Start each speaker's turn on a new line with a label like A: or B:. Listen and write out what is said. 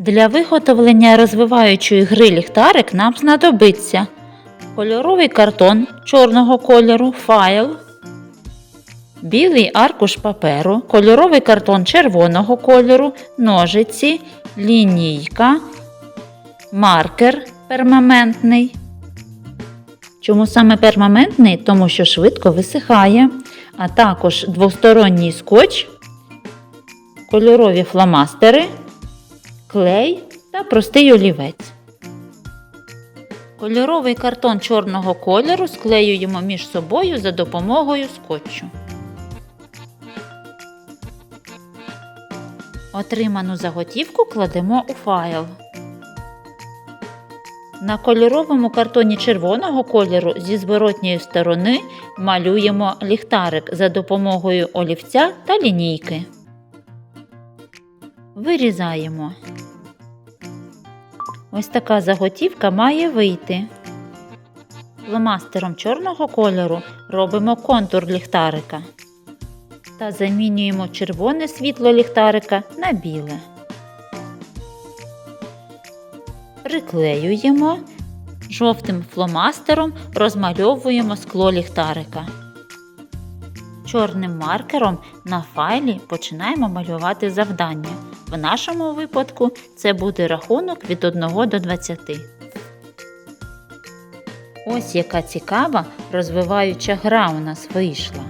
A: Для виготовлення розвиваючої гри ліхтарик нам знадобиться кольоровий картон чорного кольору, файл, білий аркуш паперу, кольоровий картон червоного кольору, ножиці, лінійка, маркер перманентний. Чому саме перманентний? Тому що швидко висихає, а також двосторонній скотч, кольорові фломастери, клей та простий олівець. Кольоровий картон чорного кольору склеюємо між собою за допомогою скотчу. Отриману заготівку кладемо у файл. На кольоровому картоні червоного кольору зі зворотньої сторони малюємо ліхтарик за допомогою олівця та лінійки. Вирізаємо. Ось така заготівка має вийти. Фломастером чорного кольору робимо контур ліхтарика та замінюємо червоне світло ліхтарика на біле. Приклеюємо, жовтим фломастером розмальовуємо скло ліхтарика. Чорним маркером на файлі починаємо малювати завдання. В нашому випадку це буде рахунок від 1 до 20. Ось яка цікава розвиваюча гра у нас вийшла.